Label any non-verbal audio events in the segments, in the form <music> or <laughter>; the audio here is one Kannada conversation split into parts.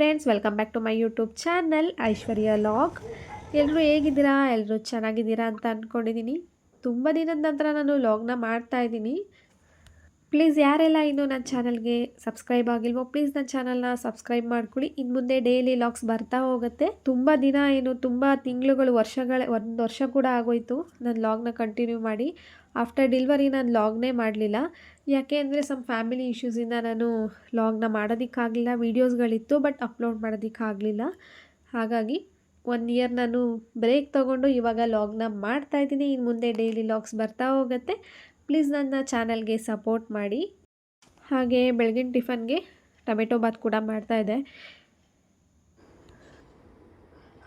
Friends welcome back to my YouTube channel Aishwarya vlog ಎಲ್ಲರೂ ಹೇಗಿದ್ದೀರಾ? ಎಲ್ಲರೂ ಚೆನ್ನಾಗಿದ್ದೀರಾ ಅಂತ ಅಂದ್ಕೊಂಡಿದ್ದೀನಿ ತುಂಬ ದಿನದ ನಂತರ ನಾನು ಲಾಗ್ನ ಮಾಡ್ತಾ ಇದ್ದೀನಿ. ಪ್ಲೀಸ್ ಯಾರೆಲ್ಲ ಇನ್ನೂ ನನ್ನ ಚಾನಲ್ಗೆ ಸಬ್ಸ್ಕ್ರೈಬ್ ಆಗಿಲ್ವೋ, ಪ್ಲೀಸ್ ನನ್ನ ಚಾನಲ್ನ ಸಬ್ಸ್ಕ್ರೈಬ್ ಮಾಡ್ಕೊಳ್ಳಿ. ಇನ್ನು ಮುಂದೆ ಡೈಲಿ ಲಾಗ್ಸ್ ಬರ್ತಾ ಹೋಗುತ್ತೆ. ತುಂಬ ದಿನ ಏನು, ತುಂಬ ತಿಂಗಳುಗಳು, ವರ್ಷಗಳ, ಒಂದು ವರ್ಷ ಕೂಡ ಆಗೋಯ್ತು ನಾನು ಲಾಗ್ನ ಕಂಟಿನ್ಯೂ ಮಾಡಿ. ಆಫ್ಟರ್ ಡಿಲ್ವರಿ ನಾನು ಲಾಗ್ನೇ ಮಾಡಲಿಲ್ಲ. ಯಾಕೆ ಅಂದರೆ ಸಮ್ ಫ್ಯಾಮಿಲಿ ಇಶ್ಯೂಸಿಂದ ನಾನು ಲಾಗ್ನ ಮಾಡೋದಕ್ಕಾಗಲಿಲ್ಲ ವೀಡಿಯೋಸ್ಗಳಿತ್ತು ಬಟ್ ಅಪ್ಲೋಡ್ ಮಾಡೋದಕ್ಕಾಗಲಿಲ್ಲ. ಹಾಗಾಗಿ ಒನ್ ಇಯರ್ ನಾನು ಬ್ರೇಕ್ ತೊಗೊಂಡು ಇವಾಗ ಲಾಗ್ನ ಮಾಡ್ತಾಯಿದ್ದೀನಿ ಇನ್ನು ಮುಂದೆ ಡೈಲಿ ಲಾಗ್ಸ್ ಬರ್ತಾ ಹೋಗುತ್ತೆ. ಪ್ಲೀಸ್ ನನ್ನ ಚಾನಲ್ಗೆ ಸಪೋರ್ಟ್ ಮಾಡಿ. ಹಾಗೆ ಬೆಳಗಿನ ಟಿಫನ್ಗೆ ಟೊಮೆಟೊ ಬಾತ್ ಕೂಡ ಮಾಡ್ತಾಯಿದ್ದೆ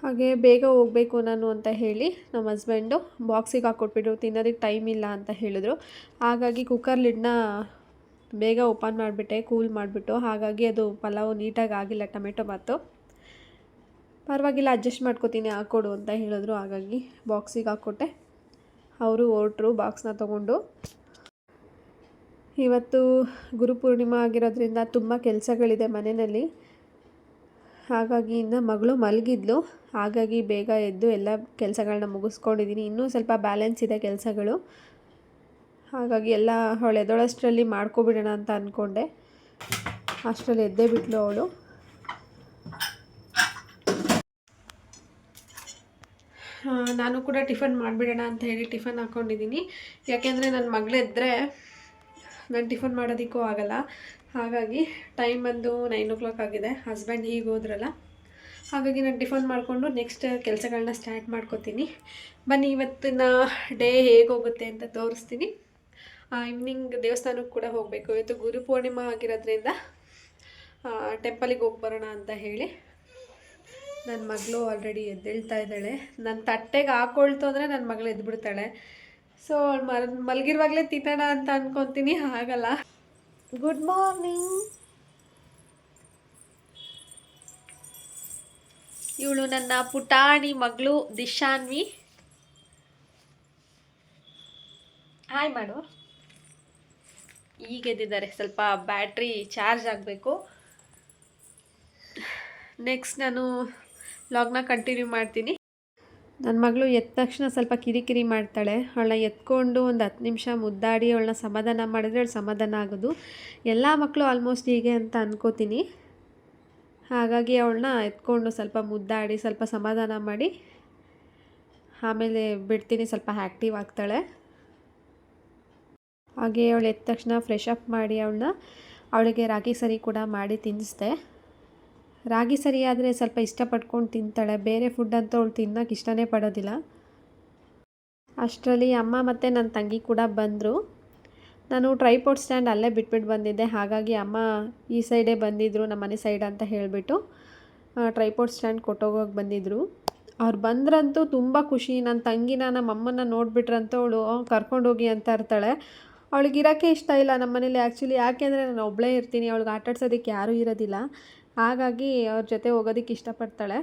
ಹಾಗೆ ಬೇಗ ಹೋಗಬೇಕು ನಾನು ಅಂತ ಹೇಳಿ ನಮ್ಮ ಹಸ್ಬೆಂಡು ಬಾಕ್ಸಿಗೆ ಹಾಕ್ಕೊಟ್ಬಿಟ್ಟು ತಿನ್ನೋದಕ್ಕೆ ಟೈಮ್ ಇಲ್ಲ ಅಂತ ಹೇಳಿದ್ರು. ಹಾಗಾಗಿ ಕುಕ್ಕರ್ ಲಿಡ್ನ ಬೇಗ ಓಪನ್ ಮಾಡಿಬಿಟ್ಟೆ ಕೂಲ್ ಮಾಡಿಬಿಟ್ಟು. ಹಾಗಾಗಿ ಅದು ಪಲಾವು ನೀಟಾಗಿ ಆಗಿಲ್ಲ ಟೊಮೆಟೊ ಬಾತು. ಪರವಾಗಿಲ್ಲ ಅಡ್ಜಸ್ಟ್ ಮಾಡ್ಕೋತೀನಿ, ಹಾಕ್ಕೊಡು ಅಂತ ಹೇಳಿದ್ರು. ಹಾಗಾಗಿ ಬಾಕ್ಸಿಗೆ ಹಾಕ್ಕೊಟ್ಟೆ. ಅವರು ಹೊರಟರು ಬಾಕ್ಸ್ನ ತೊಗೊಂಡು. ಇವತ್ತು ಗುರುಪೂರ್ಣಿಮಾ ಆಗಿರೋದ್ರಿಂದ ತುಂಬ ಕೆಲಸಗಳಿದೆ ಮನೆಯಲ್ಲಿ. ಹಾಗಾಗಿ ಇನ್ನು ಮಗಳು ಮಲಗಿದ್ಲು. ಹಾಗಾಗಿ ಬೇಗ ಎದ್ದು ಎಲ್ಲ ಕೆಲಸಗಳನ್ನ ಮುಗಿಸ್ಕೊಂಡಿದ್ದೀನಿ ಇನ್ನೂ ಸ್ವಲ್ಪ ಬ್ಯಾಲೆನ್ಸ್ ಇದೆ ಕೆಲಸಗಳು. ಹಾಗಾಗಿ ಎಲ್ಲ ಅವಳು ಎದೊಳಷ್ಟರಲ್ಲಿ ಮಾಡ್ಕೊಬಿಡೋಣ ಅಂತ ಅಂದ್ಕೊಂಡೆ ಅಷ್ಟರಲ್ಲಿ ಎದ್ದೇ ಬಿಟ್ಲು ಅವಳು. ನಾನು ಕೂಡ ಟಿಫನ್ ಮಾಡಿಬಿಡೋಣ ಅಂತ ಹೇಳಿ ಟಿಫನ್ ಹಾಕ್ಕೊಂಡಿದ್ದೀನಿ ಯಾಕೆಂದರೆ ನನ್ನ ಮಗಳಿದ್ರೆ ನಾನು ಟಿಫನ್ ಮಾಡೋದಕ್ಕೂ ಆಗಲ್ಲ. ಹಾಗಾಗಿ ಟೈಮ್ ಬಂದು ನೈನ್ ಓ ಕ್ಲಾಕ್ ಆಗಿದೆ. ಹಸ್ಬೆಂಡ್ ಹೀಗೆ ಹೋದ್ರಲ್ಲ. ಹಾಗಾಗಿ ನಾನು ಟಿಫನ್ ಮಾಡಿಕೊಂಡು ನೆಕ್ಸ್ಟ್ ಕೆಲಸಗಳನ್ನ ಸ್ಟಾರ್ಟ್ ಮಾಡ್ಕೋತೀನಿ. ಬನ್ನಿ, ಇವತ್ತಿನ ಡೇ ಹೇಗೆ ಹೋಗುತ್ತೆ ಅಂತ ತೋರಿಸ್ತೀನಿ. ಈವ್ನಿಂಗ್ ದೇವಸ್ಥಾನಕ್ಕೆ ಕೂಡ ಹೋಗಬೇಕು. ಇವತ್ತು ಗುರು ಪೂರ್ಣಿಮಾ ಆಗಿರೋದ್ರಿಂದ ಟೆಂಪಲಿಗೆ ಹೋಗಿ ಬರೋಣ ಅಂತ ಹೇಳಿ. ನನ್ನ ಮಗಳು ಆಲ್ರೆಡಿ ಎದ್ದೇಳ್ತಾ ಇದ್ದಾಳೆ. ನನ್ನ ತಟ್ಟೆಗೆ ಹಾಕೊಳ್ತು ಅಂದರೆ ನನ್ನ ಮಗಳು ಎದ್ಬಿಡ್ತಾಳೆ. ಸೊ ಮಲ್, ಮಲಗಿರುವಾಗಲೇ ತಿನ್ನೋಣ ಅಂತ ಅನ್ಕೊತೀನಿ, ಆಗಲ್ಲ. ಗುಡ್ ಮಾರ್ನಿಂಗ್ ಇವಳು ನನ್ನ ಪುಟಾಣಿ ಮಗಳು, ದಿಶಾನ್ವಿ. ಹಾಯ್ ಮಾಡು. ಈಗ ಎದ್ದಿದ್ದಾರೆ. ಸ್ವಲ್ಪ ಬ್ಯಾಟ್ರಿ ಚಾರ್ಜ್ ಆಗಬೇಕು. ನೆಕ್ಸ್ಟ್ ನಾನು ಲಾಗ್ನ ಕಂಟಿನ್ಯೂ ಮಾಡ್ತೀನಿ. ನನ್ನ ಮಗಳು ಎದ್ದ ತಕ್ಷಣ ಸ್ವಲ್ಪ ಕಿರಿಕಿರಿ ಮಾಡ್ತಾಳೆ. ಅವಳನ್ನ ಎತ್ಕೊಂಡು ಒಂದು ಹತ್ತು ನಿಮಿಷ ಮುದ್ದಾಡಿ ಅವಳನ್ನ ಸಮಾಧಾನ ಮಾಡಿದ್ರೆ ಅವಳು ಸಮಾಧಾನ ಆಗೋದು. ಎಲ್ಲ ಮಕ್ಕಳು ಆಲ್ಮೋಸ್ಟ್ ಹೀಗೆ ಅಂತ ಅನ್ಕೋತೀನಿ. ಹಾಗಾಗಿ ಅವಳನ್ನ ಎತ್ಕೊಂಡು ಸ್ವಲ್ಪ ಮುದ್ದಾಡಿ, ಸ್ವಲ್ಪ ಸಮಾಧಾನ ಮಾಡಿ, ಆಮೇಲೆ ಬಿಡ್ತೀನಿ ಸ್ವಲ್ಪ ಆ್ಯಕ್ಟಿವ್ ಆಗ್ತಾಳೆ. ಹಾಗೆ ಅವಳು ಎದ್ದ ತಕ್ಷಣ ಫ್ರೆಶ್ ಅಪ್ ಮಾಡಿ ಅವಳನ್ನ, ಅವಳಿಗೆ ರಾಗಿ ಸರಿ ಕೂಡ ಮಾಡಿ ತಿನ್ನಿಸ್ದೆ. ರಾಗಿ ಸರಿ ಸ್ವಲ್ಪ ಇಷ್ಟಪಟ್ಕೊಂಡು ತಿಂತಾಳೆ. ಬೇರೆ ಫುಡ್ ಅಂತ ಅವಳು ತಿನ್ನೋಕೆ ಇಷ್ಟನೇ ಪಡೋದಿಲ್ಲ. ಅಷ್ಟರಲ್ಲಿ ಅಮ್ಮ ಮತ್ತು ನನ್ನ ತಂಗಿ ಕೂಡ ಬಂದರು. ನಾನು ಟ್ರೈಪೋರ್ಟ್ ಸ್ಟ್ಯಾಂಡ್ ಅಲ್ಲೇ ಬಿಟ್ಬಿಟ್ಟು ಬಂದಿದ್ದೆ. ಹಾಗಾಗಿ ಅಮ್ಮ ಈ ಸೈಡೇ ಬಂದಿದ್ದರು ನಮ್ಮ ಮನೆ ಸೈಡ್ ಅಂತ ಹೇಳಿಬಿಟ್ಟು ಟ್ರೈಪೋರ್ಟ್ ಸ್ಟ್ಯಾಂಡ್ ಕೊಟ್ಟೋಗೋಗಿ ಬಂದಿದ್ದರು ಅವ್ರು ಬಂದ್ರಂತೂ ತುಂಬ ಖುಷಿ. ನನ್ನ ತಂಗಿನ, ನಮ್ಮ ಅಮ್ಮನ ನೋಡಿಬಿಟ್ರಂತೂ ಅವಳು ಕರ್ಕೊಂಡೋಗಿ ಅಂತ ಇರ್ತಾಳೆ. ಅವಳಿಗೆ ಇರೋಕ್ಕೆ ಇಷ್ಟ ಇಲ್ಲ ನಮ್ಮ ಮನೇಲಿ ಆ್ಯಕ್ಚುಲಿ ಯಾಕೆಂದರೆ ನಾನು ಒಬ್ಬಳೇ ಇರ್ತೀನಿ. ಅವಳಿಗೆ ಆಟಾಡ್ಸೋದಕ್ಕೆ ಯಾರೂ ಇರೋದಿಲ್ಲ. ಹಾಗಾಗಿ ಅವ್ರ ಜೊತೆ ಹೋಗೋದಕ್ಕೆ ಇಷ್ಟಪಡ್ತಾಳೆ.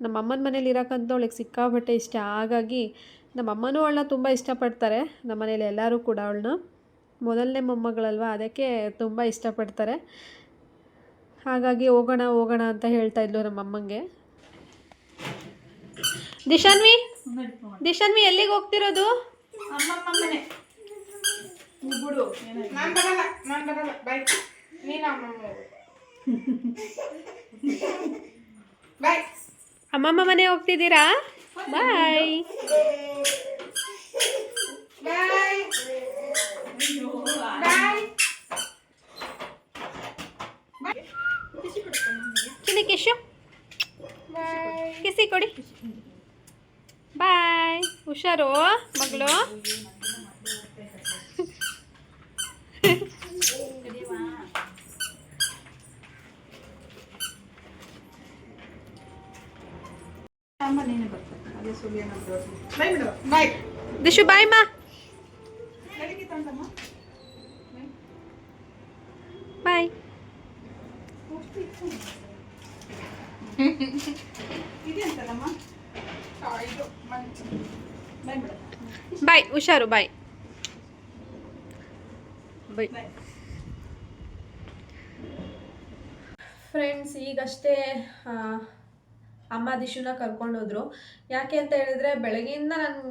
ನಮ್ಮ ಅಮ್ಮನ ಮನೇಲಿ ಇರೋಕ್ಕಂತೂ ಅವಳಿಗೆ ಸಿಕ್ಕಾಬಟ್ಟೆ ಇಷ್ಟ. ಹಾಗಾಗಿ ನಮ್ಮಮ್ಮನೂ ಅವಳನ್ನ ತುಂಬ ಇಷ್ಟಪಡ್ತಾರೆ. ನಮ್ಮ ಮನೇಲಿ ಎಲ್ಲರೂ ಕೂಡ ಅವಳನ್ನ. ಮೊದಲನೇ ಮೊಮ್ಮಗಳಲ್ವ ಅದಕ್ಕೆ ತುಂಬ ಇಷ್ಟಪಡ್ತಾರೆ. ಹಾಗಾಗಿ ಹೋಗೋಣ ಹೋಗೋಣ ಅಂತ ಹೇಳ್ತಾ ಇದ್ಲು ನಮ್ಮ ಅಮ್ಮಂಗೆ. ದಿಶಾನ್ವಿ ದಿಶಾನ್ವಿ ಎಲ್ಲಿಗೆ ಹೋಗ್ತಿರೋದು? ನಾನು ಬರಲ್ಲ ನಾನು ಬರಲ್ಲ. ಬೈಕ್. ನೀನು ಅಮ್ಮಮ್ಮ ಹೋಗು. ಬಾಯ್ <laughs> ಅಮ್ಮಮ್ಮ ಮನೆ ಹೋಗ್ತಿದ್ದೀರಾ? ಬಾಯ್ ಬಾಯ್ ಬಾಯ್ ಚಿನ್ನ ಕಿಶು ಬಾಯ್ ಕಿಸಿ ಕೊಡಿ. ಬಾಯ್ ಹುಷಾರು, ಮಗಳು ಅಮ್ಮ ನೀನು ಬರ್ತಾರೆ ಅದೇ ಸುಳ್ಳು ಬಾಯ್ ಬಿಡು ಬಾಯ್ ದಿಶು ಬಾಯ್ ಮಾ ಬಾಯ್ ಬಾಯ್ ಹುಷಾರು ಬಾಯ್ ಬಾಯ್ ಫ್ರೆಂಡ್ಸ್ ಈಗಷ್ಟೇ ಆ, ಅಮ್ಮ ದಿಶುನ ಕರ್ಕೊಂಡೋದ್ರು ಯಾಕೆ ಅಂತ ಹೇಳಿದ್ರೆ, ಬೆಳಗ್ಗೆಯಿಂದ ನಾನು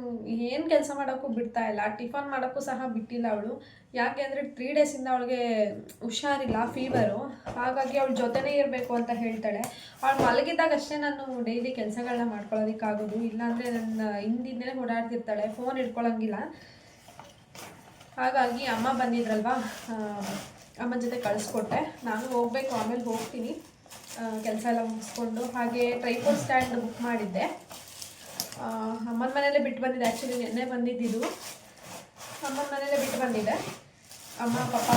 ಏನು ಕೆಲಸ ಮಾಡೋಕ್ಕೂ ಬಿಡ್ತಾ ಇಲ್ಲ, ಟಿಫನ್ ಮಾಡೋಕ್ಕೂ ಸಹ ಬಿಟ್ಟಿಲ್ಲ ಅವಳು. ಯಾಕೆ ಅಂದರೆ ತ್ರೀ ಡೇಸಿಂದ ಅವಳಿಗೆ ಹುಷಾರಿಲ್ಲ ಫೀವರು ಹಾಗಾಗಿ ಅವಳ ಜೊತೆನೇ ಇರಬೇಕು ಅಂತ ಹೇಳ್ತಾಳೆ. ಅವಳು ಮಲಗಿದ್ದಾಗ ಅಷ್ಟೇ ನಾನು ಡೈಲಿ ಕೆಲಸಗಳನ್ನ ಮಾಡ್ಕೊಳ್ಳೋದಕ್ಕಾಗೋದು ಇಲ್ಲಾಂದರೆ ನನ್ನ ಹಿಂದಿಂದಲೇ ಓಡಾಡ್ತಿರ್ತಾಳೆ ಫೋನ್ ಇಟ್ಕೊಳ್ಳೋಂಗಿಲ್ಲ ಹಾಗಾಗಿ ಅಮ್ಮ ಬಂದಿದ್ರಲ್ವಾ? ಅಮ್ಮನ ಜೊತೆ ಕಳಿಸ್ಕೊಟ್ಟೆ. ನಾನು ಹೋಗಬೇಕು, ಆಮೇಲೆ ಹೋಗ್ತೀನಿ. ಕೆಲಸ ಎಲ್ಲ ಮುಗಿಸ್ಕೊಂಡು ಹಾಗೆ ಟ್ರೈಪೋಡ್ ಸ್ಟ್ಯಾಂಡ್ ಬುಕ್ ಮಾಡಿದ್ದೆ. ಅಮ್ಮನ ಮನೇಲೇ ಬಿಟ್ಟು ಬಂದಿದ್ದೆ. ಆ್ಯಕ್ಚುಲಿ ನಿನ್ನೆ ಬಂದಿದ್ದಿದ್ದು ಅಮ್ಮನ ಮನೇಲೇ ಬಿಟ್ಟು ಬಂದಿದೆ ಅಮ್ಮ, ಪಾಪ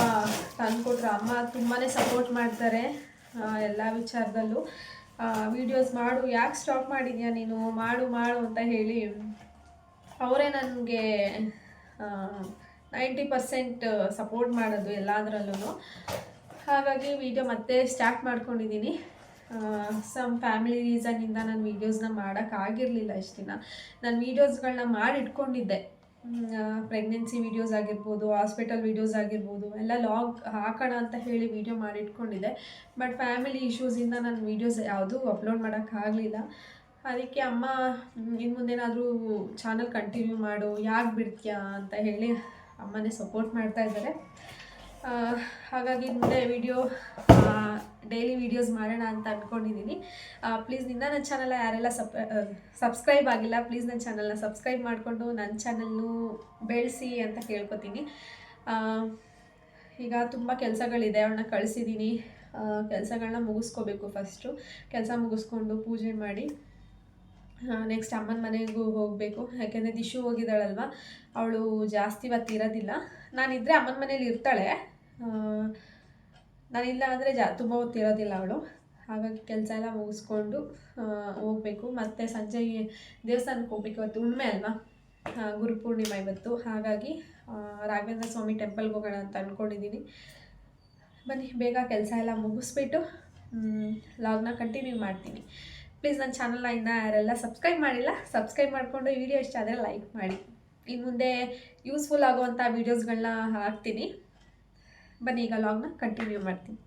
ತಂದುಕೊಟ್ರು. ಅಮ್ಮ ತುಂಬಾ ಸಪೋರ್ಟ್ ಮಾಡ್ತಾರೆ ಎಲ್ಲ ವಿಚಾರದಲ್ಲೂ. ವಿಡಿಯೋಸ್ ಮಾಡು, ಯಾಕೆ ಸ್ಟಾಪ್ ಮಾಡಿದ್ಯಾ ನೀನು? ಮಾಡು ಮಾಡು ಅಂತ ಹೇಳಿ ಅವರೇ ನನಗೆ ನೈಂಟಿ ಪರ್ಸೆಂಟ್ ಸಪೋರ್ಟ್ ಮಾಡೋದು ಎಲ್ಲದರಲ್ಲೂ ಹಾಗಾಗಿ ವಿಡಿಯೋ ಮತ್ತೆ ಸ್ಟಾರ್ಟ್ ಮಾಡ್ಕೊಂಡಿದ್ದೀನಿ ಸಮ್ ಫ್ಯಾಮಿಲಿ ರೀಸನ್ನಿಂದ ನಾನು ವೀಡಿಯೋಸ್ನ ಮಾಡೋಕ್ಕಾಗಿರಲಿಲ್ಲ ಇಷ್ಟು ದಿನ. ನಾನು ವೀಡಿಯೋಸ್ಗಳನ್ನ ಮಾಡಿ ಇಟ್ಕೊಂಡಿದ್ದೆ. ಪ್ರೆಗ್ನೆನ್ಸಿ ವೀಡಿಯೋಸ್ ಆಗಿರ್ಬೋದು ಹಾಸ್ಪಿಟಲ್ ವೀಡಿಯೋಸ್ ಆಗಿರ್ಬೋದು, ಎಲ್ಲ ಲಾಗ್ ಹಾಕೋಣ ಅಂತ ಹೇಳಿ ವೀಡಿಯೋ ಮಾಡಿ ಇಟ್ಕೊಂಡಿದ್ದೆ. ಬಟ್ ಫ್ಯಾಮಿಲಿ ಇಶ್ಯೂಸಿಂದ ನಾನು ವೀಡಿಯೋಸ್ ಯಾವುದೂ ಅಪ್ಲೋಡ್ ಮಾಡೋಕ್ಕಾಗಲಿಲ್ಲ ಅದಕ್ಕೆ ಅಮ್ಮ ಇನ್ನು ಮುಂದೇನಾದರೂ ಚಾನಲ್ ಕಂಟಿನ್ಯೂ ಮಾಡು, ಯಾಕೆ ಬಿಡ್ತೀಯಾ ಅಂತ ಹೇಳಿ ಅಮ್ಮನೇ ಸಪೋರ್ಟ್ ಮಾಡ್ತಾ ಇದ್ದಾರೆ. ಹಾಗಾಗಿ ಮುಂದೆ ವಿಡಿಯೋ ಡೈಲಿ ವೀಡಿಯೋಸ್ ಮಾಡೋಣ ಅಂತ ಅಂದ್ಕೊಂಡಿದ್ದೀನಿ ಪ್ಲೀಸ್ ನಿನ್ನ ನನ್ನ ಚಾನಲ್ ಯಾರೆಲ್ಲ ಸಪ್ ಸಬ್ಸ್ಕ್ರೈಬ್ ಆಗಿಲ್ಲ ಪ್ಲೀಸ್ ನನ್ನ ಚಾನಲ್ನ ಸಬ್ಸ್ಕ್ರೈಬ್ ಮಾಡಿಕೊಂಡು ನನ್ನ ಚಾನಲ್ನು ಬೆಳೆಸಿ ಅಂತ ಕೇಳ್ಕೊತೀನಿ. ಈಗ ತುಂಬ ಕೆಲಸಗಳಿದೆ ಅವ್ರನ್ನ ಕಳಿಸಿದ್ದೀನಿ ಕೆಲಸಗಳನ್ನ ಮುಗಿಸ್ಕೋಬೇಕು ಫಸ್ಟು ಕೆಲಸ ಮುಗಿಸ್ಕೊಂಡು ಪೂಜೆ ಮಾಡಿ ನೆಕ್ಸ್ಟ್ ಅಮ್ಮನ ಮನೆಗೂ ಹೋಗಬೇಕು. ಯಾಕೆಂದರೆ ದಿಶು ಹೋಗಿದ್ದಾಳಲ್ವ, ಅವಳು ಜಾಸ್ತಿ ಇವತ್ತು ಇರೋದಿಲ್ಲ ನಾನಿದ್ದರೆ ಅಮ್ಮನ ಮನೇಲಿ ಇರ್ತಾಳೆ. ನಾನಿಲ್ಲ ಅಂದರೆ ಜಾ, ತುಂಬ ಹೊತ್ತಿರೋದಿಲ್ಲ ಅವಳು. ಹಾಗಾಗಿ ಕೆಲಸ ಎಲ್ಲ ಮುಗಿಸ್ಕೊಂಡು ಹೋಗಬೇಕು. ಮತ್ತು ಸಂಜೆ ದೇವಸ್ಥಾನಕ್ಕೆ ಹೋಗ್ಬೇಕು ಇವತ್ತು. ಹುಣ್ಮೆ ಅಲ್ವಾ? ಗುರುಪೂರ್ಣಿಮಾ ಇವತ್ತು. ಹಾಗಾಗಿ ರಾಘವೇಂದ್ರ ಸ್ವಾಮಿ ಟೆಂಪಲ್ಗೆ ಹೋಗೋಣ ಅಂತ ಅಂದ್ಕೊಂಡಿದ್ದೀನಿ ಬನ್ನಿ, ಬೇಗ ಕೆಲಸ ಎಲ್ಲ ಮುಗಿಸ್ಬಿಟ್ಟು ಲಾಗ್ನ ಕಂಟಿನ್ಯೂ ಮಾಡ್ತೀನಿ. ಪ್ಲೀಸ್ ನನ್ನ ಚಾನಲ್ನ ಇನ್ನೂ ಯಾರೆಲ್ಲ ಸಬ್ಸ್ಕ್ರೈಬ್ ಮಾಡಿಲ್ಲ ಸಬ್ಸ್ಕ್ರೈಬ್ ಮಾಡಿಕೊಂಡು ಈ ವಿಡಿಯೋ ಇಷ್ಟ ಆದರೆ ಲೈಕ್ ಮಾಡಿ. ಇನ್ನು ಮುಂದೆ ಯೂಸ್ಫುಲ್ ಆಗುವಂಥ ವೀಡಿಯೋಸ್ಗಳನ್ನ ಹಾಕ್ತೀನಿ. ಬನ್ನಿ, ಈಗ ಲಾಗ್ನ ಕಂಟಿನ್ಯೂ ಮಾಡ್ತೀನಿ.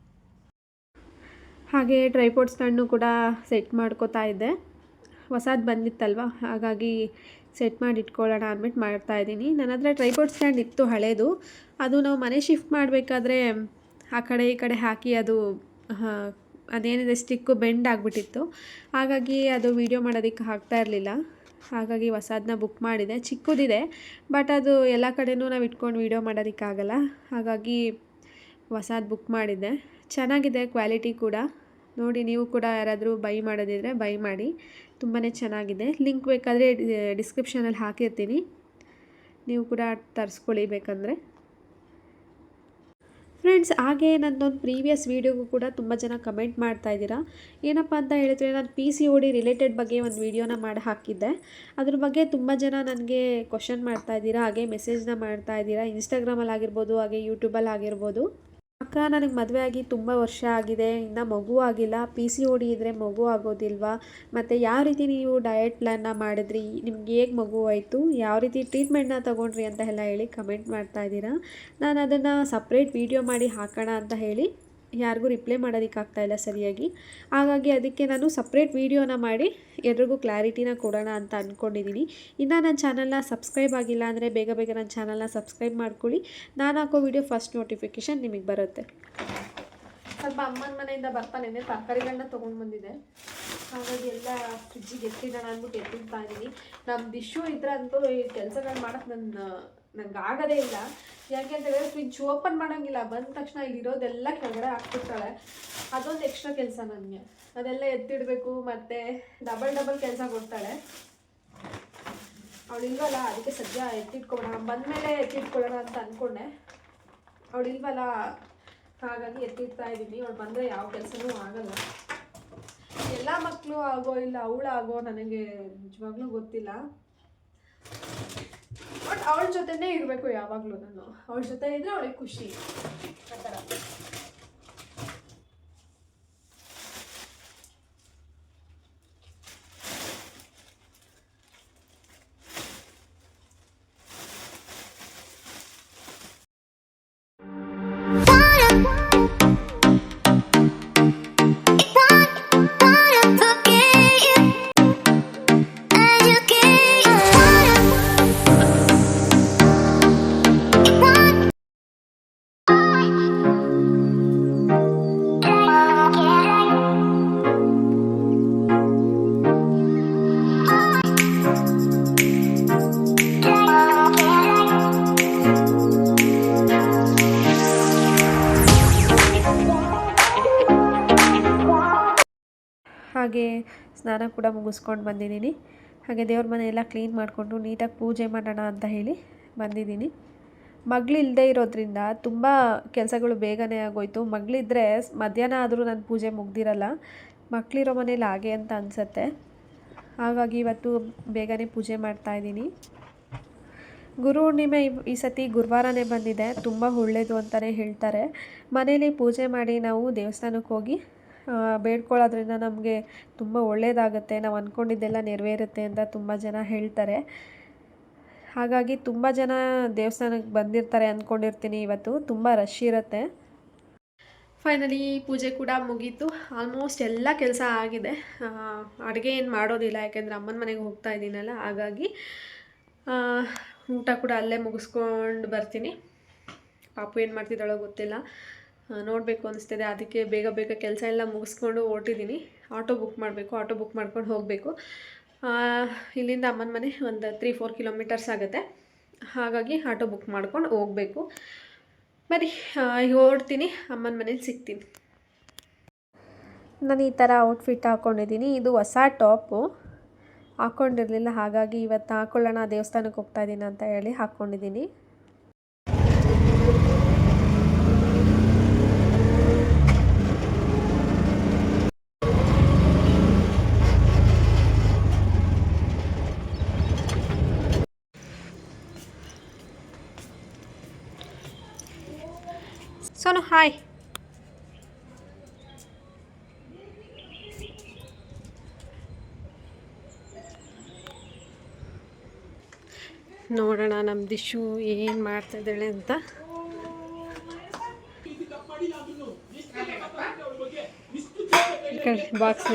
ಹಾಗೆ ಟ್ರೈಪೋರ್ಟ್ ಸ್ಟ್ಯಾಂಡ್ನು ಕೂಡ ಸೆಟ್ ಮಾಡ್ಕೋತಾ ಇದ್ದೆ. ಹೊಸದು ಬಂದಿತ್ತಲ್ವ? ಹಾಗಾಗಿ ಸೆಟ್ ಮಾಡಿ ಇಟ್ಕೊಳ್ಳೋಣ ಅಂದ್ಬಿಟ್ಟು ಮಾಡ್ತಾ ಇದ್ದೀನಿ. ನನ್ನ ಹತ್ರ ಟ್ರೈಪೋರ್ಟ್ ಸ್ಟ್ಯಾಂಡ್ ಇತ್ತು ಹಳೇದು. ಅದು ನಾವು ಮನೆ ಶಿಫ್ಟ್ ಮಾಡಬೇಕಾದ್ರೆ ಆ ಕಡೆ ಈ ಕಡೆ ಹಾಕಿ ಅದು ಅದೇನಿದೆ ಸ್ಟಿಕ್ಕು ಬೆಂಡ್ ಆಗಿಬಿಟ್ಟಿತ್ತು. ಹಾಗಾಗಿ ಅದು ವೀಡಿಯೋ ಮಾಡೋದಕ್ಕೆ ಆಗ್ತಾ ಇರಲಿಲ್ಲ. ಹಾಗಾಗಿ ಹೊಸದನ್ನ ಬುಕ್ ಮಾಡಿದೆ. ಚಿಕ್ಕದಿದೆ ಬಟ್ ಅದು ಎಲ್ಲ ಕಡೆನೂ ನಾವು ಇಟ್ಕೊಂಡು ವೀಡಿಯೋ ಮಾಡೋದಕ್ಕಾಗಲ್ಲ ಹಾಗಾಗಿ ಹೊಸದು ಬುಕ್ ಮಾಡಿದ್ದೆ. ಚೆನ್ನಾಗಿದೆ ಕ್ವಾಲಿಟಿ ಕೂಡ. ನೋಡಿ, ನೀವು ಕೂಡ ಯಾರಾದರೂ ಬೈ ಮಾಡೋದಿದ್ರೆ ಬೈ ಮಾಡಿ. ತುಂಬಾ ಚೆನ್ನಾಗಿದೆ. ಲಿಂಕ್ ಬೇಕಾದರೆ ಡಿಸ್ಕ್ರಿಪ್ಷನಲ್ಲಿ ಹಾಕಿರ್ತೀನಿ. ನೀವು ಕೂಡ ತರಿಸ್ಕೊಳ್ಳಿ ಬೇಕಂದರೆ. ಫ್ರೆಂಡ್ಸ್ ಹಾಗೆ ನನ್ನೊಂದು ಪ್ರೀವಿಯಸ್ ವೀಡಿಯೋಗೂ ಕೂಡ ತುಂಬ ಜನ ಕಮೆಂಟ್ ಮಾಡ್ತಾ ಇದ್ದೀರಾ. ಏನಪ್ಪ ಅಂತ ಹೇಳಿದ್ರೆ, ನಾನು P C O D related ಬಗ್ಗೆ ಒಂದು ವೀಡಿಯೋನ ಮಾಡಿ, ಹಾಕಿದ್ದೆ. ಅದ್ರ ಬಗ್ಗೆ ತುಂಬ ಜನ ನನಗೆ ಕ್ವಶನ್ ಮಾಡ್ತಾ ಇದ್ದೀರಾ, ಹಾಗೆ ಮೆಸೇಜ್ನ ಮಾಡ್ತಾ ಇದ್ದೀರಾ. ಇನ್ಸ್ಟಾಗ್ರಾಮಲ್ಲಿ ಆಗಿರ್ಬೋದು ಹಾಗೆ ಯೂಟ್ಯೂಬಲ್ಲಿ ಆಗಿರ್ಬೋದು ಅಕ್ಕ ನನಗೆ ಮದುವೆ ಆಗಿ ತುಂಬ ವರ್ಷ ಆಗಿದೆ, ಇನ್ನು ಮಗು ಆಗಿಲ್ಲ ಪಿ ಸಿ ಓ ಡಿ ಇದ್ದರೆ ಮಗು ಆಗೋದಿಲ್ವಾ? ಮತ್ತು ಯಾವ ರೀತಿ ನೀವು ಡಯಟ್ ಪ್ಲ್ಯಾನ್ನ ಮಾಡಿದ್ರಿ? ನಿಮ್ಗೆ ಹೇಗೆ ಮಗು ಆಯಿತು? ಯಾವ ರೀತಿ ಟ್ರೀಟ್ಮೆಂಟ್ನ ತೊಗೊಂಡ್ರಿ ಅಂತ ಎಲ್ಲ ಹೇಳಿ ಕಮೆಂಟ್ ಮಾಡ್ತಾ ಇದ್ದೀರಾ. ನಾನು ಅದನ್ನು ಸಪ್ರೇಟ್ ವೀಡಿಯೋ ಮಾಡಿ ಹಾಕೋಣ ಅಂತ ಹೇಳಿ ಯಾರಿಗೂ ರಿಪ್ಲೈ ಮಾಡೋದಕ್ಕಾಗ್ತಾ ಇಲ್ಲ ಸರಿಯಾಗಿ. ಹಾಗಾಗಿ ಅದಕ್ಕೆ ನಾನು ಸಪ್ರೇಟ್ ವೀಡಿಯೋನ ಮಾಡಿ ಎಲ್ರಿಗೂ ಕ್ಲಾರಿಟಿನ ಕೊಡೋಣ ಅಂತ ಅಂದ್ಕೊಂಡಿದ್ದೀನಿ ಇನ್ನು ನನ್ನ ಚಾನಲ್ನ ಸಬ್ಸ್ಕ್ರೈಬ್ ಆಗಿಲ್ಲ ಅಂದರೆ ಬೇಗ ಬೇಗ ನನ್ನ ಚಾನಲ್ನ ಸಬ್ಸ್ಕ್ರೈಬ್ ಮಾಡ್ಕೊಳ್ಳಿ. ನಾನು ಹಾಕೋ ವೀಡಿಯೋ ಫಸ್ಟ್ ನೋಟಿಫಿಕೇಷನ್ ನಿಮಗೆ ಬರುತ್ತೆ. ಸ್ವಲ್ಪ ಅಮ್ಮನ ಮನೆಯಿಂದ ಬರ್ತಾನೆ ತರಕಾರಿಗಳನ್ನ ತೊಗೊಂಡು ಬಂದಿದೆ. ಹಾಗಾಗಿ ಎಲ್ಲ ಫ್ರಿಜ್ಜಿಗೆ ಎತ್ತಿಡೋಣ ಅಂದ್ಬಿಟ್ಟು ಎತ್ತಿಡ್ತಾ ಇದ್ದೀನಿ ನಮ್ಮ ದಿಶು ಇದ್ರೆ ಈ ಕೆಲಸಗಳು ಮಾಡೋಕ್ಕೆ ನನ್ನ ನನಗೆ ಆಗೋದೇ ಇಲ್ಲ. ಯಾಕೆ ಅಂತ ಹೇಳಿದ್ರೆ ಫ್ರಿಜ್ ಓಪನ್ ಮಾಡೋಂಗಿಲ್ಲ. ಬಂದ ತಕ್ಷಣ ಇಲ್ಲಿರೋದೆಲ್ಲ ಕೆಳಗಡೆ ಹಾಕ್ಬಿಡ್ತಾಳೆ ಅದೊಂದು ಎಕ್ಸ್ಟ್ರಾ ಕೆಲಸ ನನಗೆ. ಅದೆಲ್ಲ ಎತ್ತಿಡಬೇಕು ಮತ್ತು ಡಬಲ್ ಡಬಲ್ ಕೆಲಸ ಕೊಡ್ತಾಳೆ. ಅವಳು ಇಲ್ವಲ್ಲ, ಅದಕ್ಕೆ ಸದ್ಯ ಎತ್ತಿಟ್ಕೊಳ್ಳೋಣ ಬಂದಮೇಲೆ ಎತ್ತಿಟ್ಕೊಳ್ಳೋಣ ಅಂತ ಅಂದ್ಕೊಂಡೆ ಅವಳು ಇಲ್ವಲ್ಲ, ಹಾಗಾಗಿ ಎತ್ತಿಡ್ತಾ ಇದ್ದೀನಿ. ಅವಳು ಬಂದರೆ ಯಾವ ಕೆಲಸನೂ ಆಗಲ್ಲ. ಎಲ್ಲ ಮಕ್ಕಳು ಆಗೋ ಇಲ್ಲ ಅವಳಾಗೋ ನನಗೆ ನಿಜವಾಗ್ಲೂ ಗೊತ್ತಿಲ್ಲ. ಬಟ್ ಅವಳ ಜೊತೆನೇ ಇರಬೇಕು ಯಾವಾಗಲೂ ನಾನು ಅವಳ ಜೊತೆ ಇದ್ದರೆ ಅವಳಿಗೆ ಖುಷಿ. ಆ ಥರ. ಸ್ನಾನ ಕೂಡ ಮುಗಿಸ್ಕೊಂಡು ಬಂದಿದ್ದೀನಿ. ಹಾಗೆ ದೇವ್ರ ಮನೆ ಎಲ್ಲ ಕ್ಲೀನ್ ಮಾಡಿಕೊಂಡು ನೀಟಾಗಿ ಪೂಜೆ ಮಾಡೋಣ ಅಂತ ಹೇಳಿ ಬಂದಿದ್ದೀನಿ. ಮಗಳಿಲ್ಲದೆ ಇರೋದ್ರಿಂದ ತುಂಬ ಕೆಲಸಗಳು ಬೇಗನೆ ಆಗೋಯ್ತು. ಮಗಳಿದ್ದರೆ ಮಧ್ಯಾಹ್ನ ಆದರೂ ನಾನು ಪೂಜೆ ಮುಗ್ದಿರಲ್ಲ. ಮಕ್ಕಳಿರೋ ಮನೇಲಿ ಹಾಗೆ ಅಂತ ಅನಿಸತ್ತೆ. ಹಾಗಾಗಿ ಇವತ್ತು ಬೇಗನೆ ಪೂಜೆ ಮಾಡ್ತಾಯಿದ್ದೀನಿ ಗುರು ಹುಣ್ಣಿಮೆ ಈ- ಸತಿ ಗುರುವಾರನೇ ಬಂದಿದೆ. ತುಂಬ ಒಳ್ಳೆಯದು ಅಂತಲೇ ಹೇಳ್ತಾರೆ. ಮನೇಲಿ ಪೂಜೆ ಮಾಡಿ ನಾವು ದೇವಸ್ಥಾನಕ್ಕೆ ಹೋಗಿ ಬೇಡ್ಕೊಳ್ಳೋದ್ರಿಂದ ನಮಗೆ ತುಂಬ ಒಳ್ಳೆಯದಾಗುತ್ತೆ ನಾವು ಅಂದ್ಕೊಂಡಿದ್ದೆಲ್ಲ ನೆರವೇರುತ್ತೆ ಅಂತ ತುಂಬ ಜನ ಹೇಳ್ತಾರೆ. ಹಾಗಾಗಿ ತುಂಬ ಜನ ದೇವಸ್ಥಾನಕ್ಕೆ ಬಂದಿರ್ತಾರೆ ಅಂದ್ಕೊಂಡಿರ್ತೀನಿ ಇವತ್ತು. ತುಂಬ ರಶ್ ಇರುತ್ತೆ. ಫೈನಲಿ ಪೂಜೆ ಕೂಡ ಮುಗೀತು. ಆಲ್ಮೋಸ್ಟ್ ಎಲ್ಲ ಕೆಲಸ ಆಗಿದೆ. ಅಡುಗೆ ಏನು ಮಾಡೋದಿಲ್ಲ, ಯಾಕೆಂದರೆ ಅಮ್ಮನ ಮನೆಗೆ ಹೋಗ್ತಾ ಇದ್ದೀನಲ್ಲ, ಹಾಗಾಗಿ ಊಟ ಕೂಡ ಅಲ್ಲೇ ಮುಗಿಸ್ಕೊಂಡು ಬರ್ತೀನಿ. ಪಾಪು ಏನು ಮಾಡ್ತಿದ್ದಾಳೋ ಗೊತ್ತಿಲ್ಲ. ನೋಡಬೇಕು ಅನಿಸ್ತಿದೆ. ಅದಕ್ಕೆ ಬೇಗ ಬೇಗ ಕೆಲಸ ಎಲ್ಲ ಮುಗಿಸ್ಕೊಂಡು ಹೊರಟಿದ್ದೀನಿ ಆಟೋ ಬುಕ್ ಮಾಡಬೇಕು. ಆಟೋ ಬುಕ್ ಮಾಡ್ಕೊಂಡು ಹೋಗಬೇಕು. ಇಲ್ಲಿಂದ ಅಮ್ಮನ ಮನೆ ಒಂದು ತ್ರೀ ಫೋರ್ ಕಿಲೋಮೀಟರ್ಸ್ ಆಗುತ್ತೆ. ಹಾಗಾಗಿ ಆಟೋ ಬುಕ್ ಮಾಡ್ಕೊಂಡು ಹೋಗಬೇಕು. ಬರೀ ಹೊರಡ್ತೀನಿ ಅಮ್ಮನ ಮನೇಲಿ ಸಿಗ್ತೀನಿ. ನಾನು ಈ ಥರ ಔಟ್ಫಿಟ್ ಹಾಕ್ಕೊಂಡಿದ್ದೀನಿ ಇದು ಹೊಸ ಟಾಪು ಹಾಕ್ಕೊಂಡಿರಲಿಲ್ಲ ಹಾಗಾಗಿ ಇವತ್ತು ಹಾಕ್ಕೊಳ್ಳೋಣ ದೇವಸ್ಥಾನಕ್ಕೆ ಹೋಗ್ತಾ ಇದ್ದೀನಿ ಅಂತ ಹೇಳಿ ಹಾಕ್ಕೊಂಡಿದ್ದೀನಿ ಸೋನು ಹಾಯ್. ನೋಡೋಣ ನಮ್ಮ ದಿಶು ಏನು ಮಾಡ್ತಾ ಇದ್ದಾಳೆ ಅಂತ. ಬಾಕ್ಸ್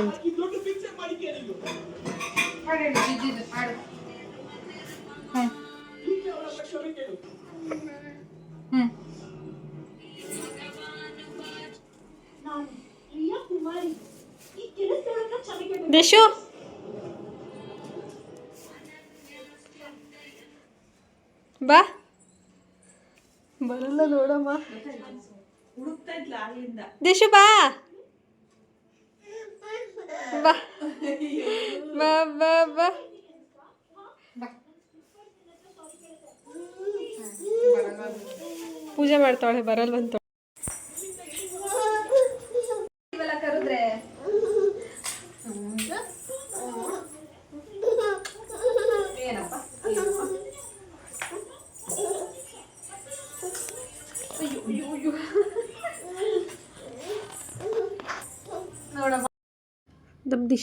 ದಿಶು? ಬಾ. ಬರಲ್ಲ ನೋಡಮ್ಮ. ದಿಶು ಬಾ. ಬಾ. ಬಾ ಬಾ ಬಾ. ಪೂಜೆ ಮಾಡ್ತಾಳೆ ಬರಲ್ವಂತ.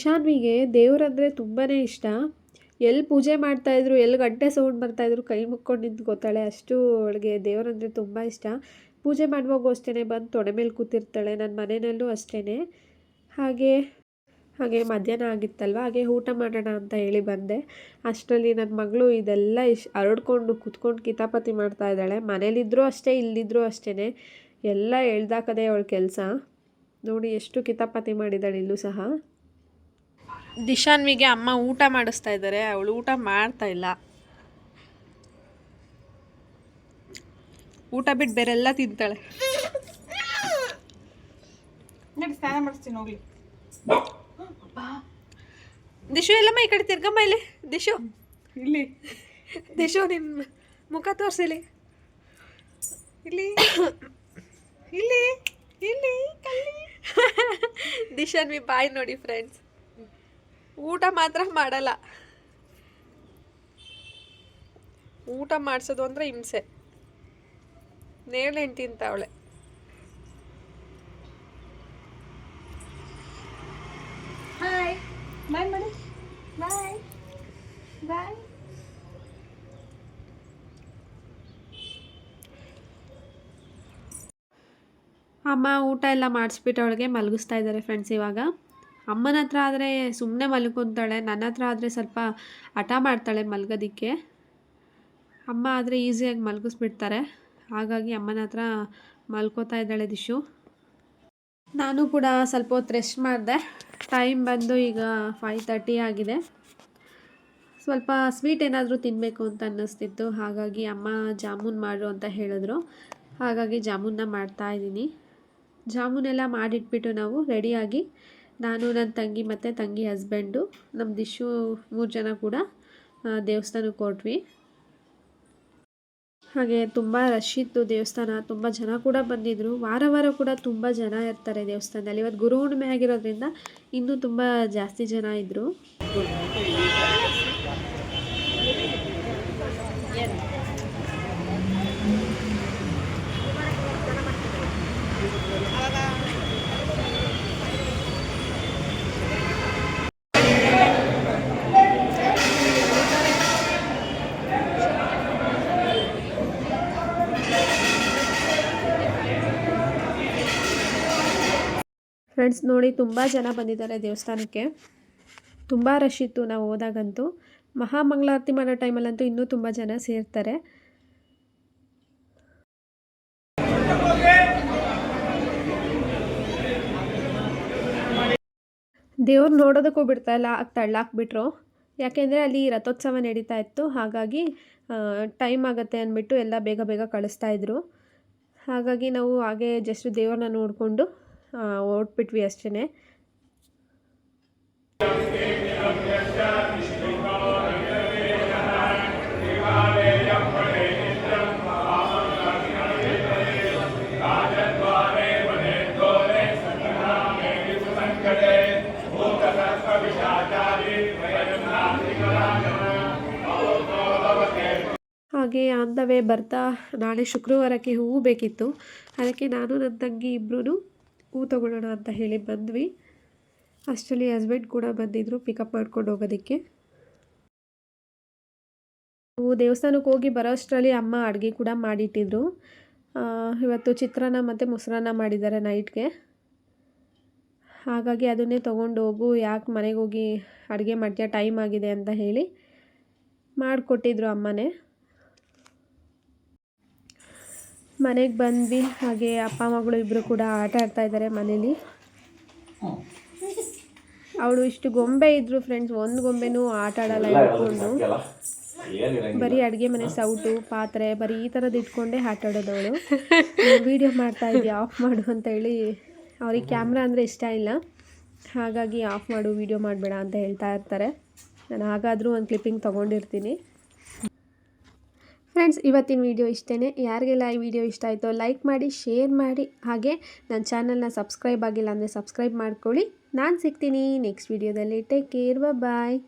ನಮ್ಮ ದಿಶಾನ್ವಿಗೆ ದೇವರಂದರೆ ತುಂಬಾ ಇಷ್ಟ. ಎಲ್ಲಿ ಪೂಜೆ ಮಾಡ್ತಾಯಿದ್ರು ಎಲ್ಲಿ ಗಂಟೆ ಸೌಂಡ್ ಬರ್ತಾಯಿದ್ರು ಕೈ ಮುಕ್ಕೊಂಡು ಗೊತ್ತಾಳೆ ಅಷ್ಟು ಅವಳಿಗೆ ದೇವರಂದರೆ ತುಂಬ ಇಷ್ಟ. ಪೂಜೆ ಮಾಡುವಾಗೂ ಅಷ್ಟೇ ಬಂದು ತೊಡೆ ಮೇಲೆ ಕೂತಿರ್ತಾಳೆ ನನ್ನ ಮನೆಯಲ್ಲೂ ಅಷ್ಟೇ ಹಾಗೆ ಹಾಗೆ ಮಧ್ಯಾಹ್ನ ಆಗಿತ್ತಲ್ವ, ಹಾಗೆ ಊಟ ಮಾಡೋಣ ಅಂತ ಹೇಳಿ ಬಂದೆ. ಅಷ್ಟರಲ್ಲಿ ನನ್ನ ಮಗಳು ಇದೆಲ್ಲ ಇಶ್ ಹರಡ್ಕೊಂಡು ಕುತ್ಕೊಂಡು ಕಿತಾಪತಿ ಮಾಡ್ತಾ ಇದ್ದಾಳೆ. ಮನೇಲಿದ್ದರೂ ಅಷ್ಟೇ ಇಲ್ಲಿದ್ದರೂ ಅಷ್ಟೇ ಎಲ್ಲ ಎಳ್ದಾಕದೆ ಅವಳ ಕೆಲಸ. ನೋಡಿ ಎಷ್ಟು ಕಿತಾಪತಿ ಮಾಡಿದ್ದಾಳೆ ಇಲ್ಲೂ ಸಹ. ದಿಶಾನ್ವಿಗೆ ಅಮ್ಮ ಊಟ ಮಾಡಿಸ್ತಾ ಇದ್ದಾರೆ ಅವಳು ಊಟ ಮಾಡ್ತಾ ಇಲ್ಲ. ಊಟ ಬಿಟ್ಟು ಬೇರೆಲ್ಲ ತಿಂತಾಳೆ. ಸ್ನಾನ ಮಾಡಿಸ್ತೀನಿ ಹೋಗ್ಲಿ. ದಿಶು ಎಲ್ಲಮ್ಮ ಈ ಕಡೆ ತಿರ್ಗಮ್ಮ ಇಲ್ಲಿ. ದಿಶು. ಇಲ್ಲಿ. ದಿಶು ನಿನ್ನ ಮುಖ ತೋರಿಸಿಲಿ ಇಲ್ಲಿ. ಇಲ್ಲಿ. ಇಲ್ಲಿ. <laughs> ದಿಶಾನ್ವಿ ಬಾಯ್ ನೋಡಿ ಫ್ರೆಂಡ್ಸ್ ಊಟ ಮಾತ್ರ ಮಾಡಲ್ಲ. ಊಟ ಮಾಡಿಸೋದು ಅಂದರೆ ಹಿಂಸೆ. ನೇಳೆಣ್ಣು ತಿಂತಾವಳೆ ಹಾಯ್ ಬಾಯ್ ಮಾಡಿ ಬಾಯ್ ಬಾಯ್ ಅಮ್ಮ ಊಟ ಎಲ್ಲ ಮಾಡಿಸ್ಬಿಟ್ಟು ಅವಳಿಗೆ ಮಲಗಿಸ್ತಾ ಇದ್ದಾರೆ ಫ್ರೆಂಡ್ಸ್ ಇವಾಗ. ಅಮ್ಮನ ಹತ್ರ ಆದರೆ ಸುಮ್ಮನೆ ಮಲ್ಕೊತಾಳೆ, ನನ್ನ ಹತ್ರ ಆದರೆ ಸ್ವಲ್ಪ ಹಠ ಮಾಡ್ತಾಳೆ ಮಲ್ಗೋದಕ್ಕೆ. ಅಮ್ಮ ಆದರೆ ಈಸಿಯಾಗಿ ಮಲಗಿಸ್ಬಿಡ್ತಾರೆ. ಹಾಗಾಗಿ ಅಮ್ಮನ ಹತ್ರ ಮಲ್ಕೋತಾ ಇದ್ದಾಳೆ ದಿಶು. ನಾನು ಕೂಡ ಸ್ವಲ್ಪ ಹೊತ್ತು ರೆಸ್ಟ್ ಮಾಡಿದೆ. ಟೈಮ್ ಬಂದು ಈಗ ಫೈವ್ ತರ್ಟಿ ಆಗಿದೆ. ಸ್ವಲ್ಪ ಸ್ವೀಟ್ ಏನಾದರೂ ತಿನ್ನಬೇಕು ಅಂತ ಅನ್ನಿಸ್ತಿತ್ತು. ಹಾಗಾಗಿ ಅಮ್ಮ ಜಾಮೂನ್ ಮಾಡು ಅಂತ ಹೇಳಿದ್ರು. ಹಾಗಾಗಿ ಜಾಮೂನ್ನ ಮಾಡ್ತಾ ಇದ್ದೀನಿ. ಜಾಮೂನೆಲ್ಲ ಮಾಡಿಟ್ಬಿಟ್ಟು ನಾವು ರೆಡಿಯಾಗಿ ನಾನು ನನ್ನ ತಂಗಿ ಮತ್ತು ತಂಗಿ ಹಸ್ಬೆಂಡು ನಮ್ಮ ದಿಶು ಮೂರು ಜನ ಕೂಡ ದೇವಸ್ಥಾನಕ್ಕೆ ಕೊಟ್ವಿ ಹಾಗೆ ತುಂಬ ರಶ್ ಇತ್ತು ದೇವಸ್ಥಾನ, ತುಂಬ ಜನ ಕೂಡ ಬಂದಿದ್ದರು ವಾರ ವಾರ ಕೂಡ ತುಂಬ ಜನ ಇರ್ತಾರೆ ದೇವಸ್ಥಾನದಲ್ಲಿ. ಇವತ್ತು ಗುರು ಹುಣ್ಣಿಮೆ ಆಗಿರೋದ್ರಿಂದ ಇನ್ನೂ ತುಂಬ ಜಾಸ್ತಿ ಜನ ಇದ್ದರು ಫ್ರೆಂಡ್ಸ್ ನೋಡಿ ತುಂಬ ಜನ ಬಂದಿದ್ದಾರೆ ದೇವಸ್ಥಾನಕ್ಕೆ. ತುಂಬ ರಶ್ ಇತ್ತು ನಾವು ಹೋದಾಗಂತೂ. ಮಹಾಮಂಗಳಾರತಿ ಮಾಡೋ ಟೈಮಲ್ಲಂತೂ ಇನ್ನೂ ತುಂಬ ಜನ ಸೇರ್ತಾರೆ. ದೇವ್ರು ನೋಡೋದಕ್ಕೂ ಬಿಡ್ತಾ ಇಲ್ಲ ತಳ್ಳಾಕ್ಬಿಟ್ರು. ಯಾಕೆಂದರೆ ಅಲ್ಲಿ ರಥೋತ್ಸವ ನಡೀತಾ ಇತ್ತು, ಹಾಗಾಗಿ ಟೈಮ್ ಆಗುತ್ತೆ ಅಂದ್ಬಿಟ್ಟು ಎಲ್ಲ ಬೇಗ ಬೇಗ ಕಳಿಸ್ತಾ ಇದ್ರು. ಹಾಗಾಗಿ ನಾವು ಹಾಗೆ ಜಸ್ಟ್ ದೇವ್ರನ್ನ ನೋಡಿಕೊಂಡು ಹೊರಟ್ಬಿಟ್ವಿ ಅಷ್ಟೇ ಹಾಗೆ ಆನ್ ದ ವೇ ಬರ್ತಾ ನಾಳೆ ಶುಕ್ರವಾರಕ್ಕೆ ಹೂವು ಬೇಕಿತ್ತು. ಅದಕ್ಕೆ ನಾನು ನನ್ನ ತಂಗಿ ಇಬ್ಬರೂ ಹೂ ತೊಗೊಳ್ಳೋಣ ಅಂತ ಹೇಳಿ ಬಂದ್ವಿ. ಅಷ್ಟರಲ್ಲಿ ಹಸ್ಬೆಂಡ್ ಕೂಡ ಬಂದಿದ್ದರು ಪಿಕಪ್ ಮಾಡ್ಕೊಂಡು ಹೋಗೋದಕ್ಕೆ. ನಾವು ದೇವಸ್ಥಾನಕ್ಕೆ ಹೋಗಿ ಬರೋ ಅಷ್ಟರಲ್ಲಿ ಅಮ್ಮ ಅಡುಗೆ ಕೂಡ ಮಾಡಿಟ್ಟಿದ್ರು. ಇವತ್ತು ಚಿತ್ರಾನ್ನ ಮತ್ತು ಮೊಸರನ್ನ ಮಾಡಿದ್ದಾರೆ ನೈಟ್ಗೆ. ಹಾಗಾಗಿ ಅದನ್ನೇ ತೊಗೊಂಡು ಹೋಗು, ಯಾಕೆ ಮನೆಗೆ ಹೋಗಿ ಅಡುಗೆ ಮಾಡ್ತೀಯ, ಟೈಮ್ ಆಗಿದೆ ಅಂತ ಹೇಳಿ ಮಾಡಿಕೊಟ್ಟಿದ್ರು ಅಮ್ಮನೇ. ಮನೆಗೆ ಬಂದ್ವಿ. ಹಾಗೆ ಅಪ್ಪ ಮಗಳು ಇಬ್ಬರು ಕೂಡ ಆಟ ಆಡ್ತಾ ಇದ್ದಾರೆ ಮನೇಲಿ. ಅವಳು ಇಷ್ಟು ಗೊಂಬೆ ಇದ್ರು ಫ್ರೆಂಡ್ಸ್ ಒಂದು ಗೊಂಬೆನೂ ಆಟ ಆಡಲ್ಲ ಇಟ್ಕೊಂಡು ಬರೀ ಅಡುಗೆ ಮನೆ ಸೌಟು ಪಾತ್ರೆ ಬರೀ ಈ ಥರದ್ದು ಇಟ್ಕೊಂಡೇ ಆಟ ಆಡೋದು ಅವಳು. ವೀಡಿಯೋ ಮಾಡ್ತಾ ಇದ್ದೀವಿ ಆಫ್ ಮಾಡು ಅಂತ ಹೇಳಿ ಅವ್ರಿಗೆ ಕ್ಯಾಮ್ರಾ ಅಂದರೆ ಇಷ್ಟ ಇಲ್ಲ. ಹಾಗಾಗಿ ಆಫ್ ಮಾಡು ವೀಡಿಯೋ ಮಾಡಬೇಡ ಅಂತ ಹೇಳ್ತಾ ಇರ್ತಾರೆ. ನಾನು ಹಾಗಾದರೂ ಒಂದು ಕ್ಲಿಪ್ಪಿಂಗ್ ತೊಗೊಂಡಿರ್ತೀನಿ. ಫ್ರೆಂಡ್ಸ್ ಇವತ್ತಿನ ವಿಡಿಯೋ ಇಷ್ಟೇ ಯಾರಿಗೆಲ್ಲ ಈ ವಿಡಿಯೋ ಇಷ್ಟ ಆಯಿತೋ ಲೈಕ್ ಮಾಡಿ ಶೇರ್ ಮಾಡಿ, ಹಾಗೆ ನನ್ನ ಚಾನಲ್ನ ಸಬ್ಸ್ಕ್ರೈಬ್ ಆಗಿಲ್ಲ ಅಂದರೆ ಸಬ್ಸ್ಕ್ರೈಬ್ ಮಾಡ್ಕೊಳ್ಳಿ. ನಾನು ಸಿಗ್ತೀನಿ ನೆಕ್ಸ್ಟ್ ವಿಡಿಯೋದಲ್ಲಿ ಟೇಕ್ ಕೇರ್ ಬಾಯ್